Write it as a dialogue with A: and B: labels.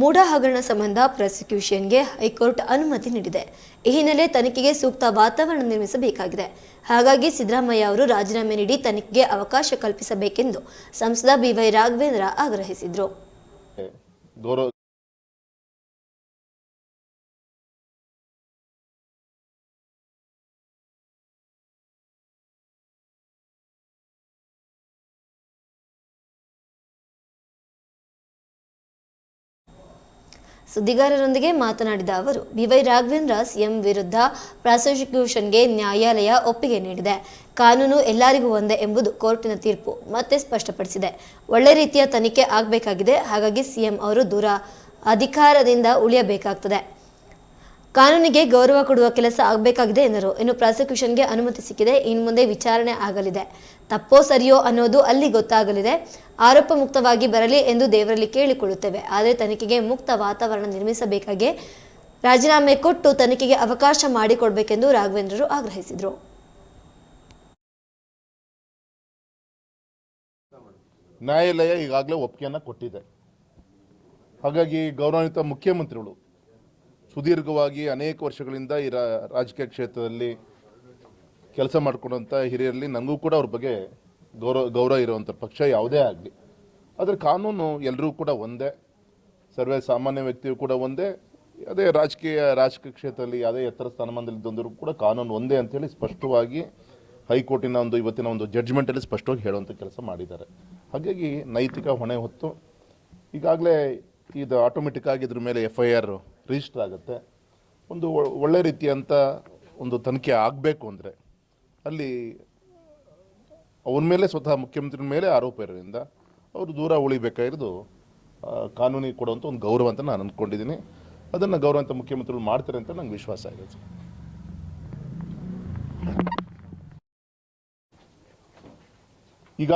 A: ಮೂಢ ಹಗರಣ ಸಂಬಂಧ ಪ್ರಾಸಿಕ್ಯೂಷನ್ಗೆ ಹೈಕೋರ್ಟ್ ಅನುಮತಿ ನೀಡಿದೆ. ಈ ಹಿನ್ನೆಲೆ ತನಿಖೆಗೆ ಸೂಕ್ತ ವಾತಾವರಣ ನಿರ್ಮಿಸಬೇಕಾಗಿದೆ. ಹಾಗಾಗಿ ಸಿದ್ದರಾಮಯ್ಯ ಅವರು ರಾಜೀನಾಮೆ ನೀಡಿ ತನಿಖೆಗೆ ಅವಕಾಶ ಕಲ್ಪಿಸಬೇಕೆಂದು ಸಂಸದ ಬಿವೈ ರಾಘವೇಂದ್ರ ಆಗ್ರಹಿಸಿದರು. ಸುದ್ದಿಗಾರರೊಂದಿಗೆ ಮಾತನಾಡಿದ ಅವರು ಬಿವೈ ರಾಘವೇಂದ್ರ ಸಿಎಂ ವಿರುದ್ಧ ಪ್ರಾಸಿಕ್ಯೂಷನ್ಗೆ ನ್ಯಾಯಾಲಯ ಒಪ್ಪಿಗೆ ನೀಡಿದೆ. ಕಾನೂನು ಎಲ್ಲರಿಗೂ ಒಂದೇ ಎಂಬುದು ಕೋರ್ಟಿನ ತೀರ್ಪು ಮತ್ತೆ ಸ್ಪಷ್ಟಪಡಿಸಿದೆ. ಒಳ್ಳೆ ರೀತಿಯ ತನಿಖೆ ಆಗಬೇಕಾಗಿದೆ, ಹಾಗಾಗಿ ಸಿಎಂ ಅವರು ದೂರ ಅಧಿಕಾರದಿಂದ ಉಳಿಯಬೇಕಾಗ್ತದೆ. ಕಾನೂನಿಗೆ ಗೌರವ ಕೊಡುವ ಕೆಲಸ ಆಗಬೇಕಾಗಿದೆ ಎಂದರು. ಇನ್ನು ಪ್ರಾಸಿಕ್ಯೂಷನ್ಗೆ ಅನುಮತಿ ಸಿಕ್ಕಿದೆ. ಇನ್ನು ಮುಂದೆ ವಿಚಾರಣೆ ಆಗಲಿದೆ. ತಪ್ಪೋ ಸರಿಯೋ ಅನ್ನೋದು ಅಲ್ಲಿ ಗೊತ್ತಾಗಲಿದೆ. ಆರೋಪ ಮುಕ್ತವಾಗಿ ಬರಲಿ ಎಂದು ದೇವರಲ್ಲಿ ಕೇಳಿಕೊಳ್ಳುತ್ತೇವೆ. ಆದರೆ ತನಿಖೆಗೆ ಮುಕ್ತ ವಾತಾವರಣ ನಿರ್ಮಿಸಬೇಕಾಗಿ ರಾಜೀನಾಮೆ ಕೊಟ್ಟು ತನಿಖೆಗೆ ಅವಕಾಶ ಮಾಡಿಕೊಡಬೇಕೆಂದು ರಾಘವೇಂದ್ರರು ಆಗ್ರಹಿಸಿದರು.
B: ನ್ಯಾಯಾಲಯ ಈಗಾಗಲೇ ಒಪ್ಪಿಗೆಯನ್ನು ಕೊಟ್ಟಿದೆ. ಹಾಗಾಗಿ ಗೌರವಾನ್ವಿತ ಮುಖ್ಯಮಂತ್ರಿಗಳು ಸುದೀರ್ಘವಾಗಿ ಅನೇಕ ವರ್ಷಗಳಿಂದ ಈ ರಾಜಕೀಯ ಕ್ಷೇತ್ರದಲ್ಲಿ ಕೆಲಸ ಮಾಡಿಕೊಂಡಂಥ ಹಿರಿಯರಲ್ಲಿ ನನಗೂ ಕೂಡ ಅವ್ರ ಬಗ್ಗೆ ಗೌರವ ಗೌರವ ಇರುವಂಥ ಪಕ್ಷ ಯಾವುದೇ ಆಗಲಿ. ಆದರೆ ಕಾನೂನು ಎಲ್ಲರೂ ಕೂಡ ಒಂದೇ. ಸರ್ವೇ ಸಾಮಾನ್ಯ ವ್ಯಕ್ತಿಯು ಕೂಡ ಒಂದೇ. ಅದೇ ರಾಜಕೀಯ ರಾಜಕೀಯ ಕ್ಷೇತ್ರದಲ್ಲಿ ಯಾವುದೇ ಎತ್ತರ ಸ್ಥಾನಮಾನದಲ್ಲಿದ್ದಂದರೂ ಕೂಡ ಕಾನೂನು ಒಂದೇ ಅಂತೇಳಿ ಸ್ಪಷ್ಟವಾಗಿ ಹೈಕೋರ್ಟಿನ ಒಂದು, ಇವತ್ತಿನ ಒಂದು ಜಡ್ಜ್ಮೆಂಟಲ್ಲಿ ಸ್ಪಷ್ಟವಾಗಿ ಹೇಳುವಂಥ ಕೆಲಸ ಮಾಡಿದ್ದಾರೆ. ಹಾಗಾಗಿ ನೈತಿಕ ಹೊಣೆ ಹೊತ್ತು ಈಗಾಗಲೇ ಇದು ಆಟೋಮೆಟಿಕ್ ಆಗಿ ಇದ್ರ ಮೇಲೆ ಎಫ್ ಐ ಆರ್ ರಿಜಿಸ್ಟರ್ ಆಗುತ್ತೆ ಒಂದು ಒಳ್ಳೆ ರೀತಿಯಂಥ ಒಂದು ತನಿಖೆ ಆಗಬೇಕು ಅಂದರೆ ಅಲ್ಲಿ ಅವನ ಮೇಲೆ ಸ್ವತಃ ಮುಖ್ಯಮಂತ್ರಿ ಮೇಲೆ ಆರೋಪ ಇರೋದ್ರಿಂದ ಅವರು ದೂರ ಉಳಿಬೇಕಾಗಿರೋದು ಕಾನೂನಿಗೆ ಕೊಡುವಂಥ ಒಂದು ಗೌರವ ಅಂತ ನಾನು ಅಂದ್ಕೊಂಡಿದ್ದೀನಿ. ಅದನ್ನು ಗೌರವ ಅಂತ ಮುಖ್ಯಮಂತ್ರಿಗಳು ಮಾಡ್ತಾರೆ ಅಂತ ನಂಗೆ ವಿಶ್ವಾಸ ಇದೆ. ಈಗ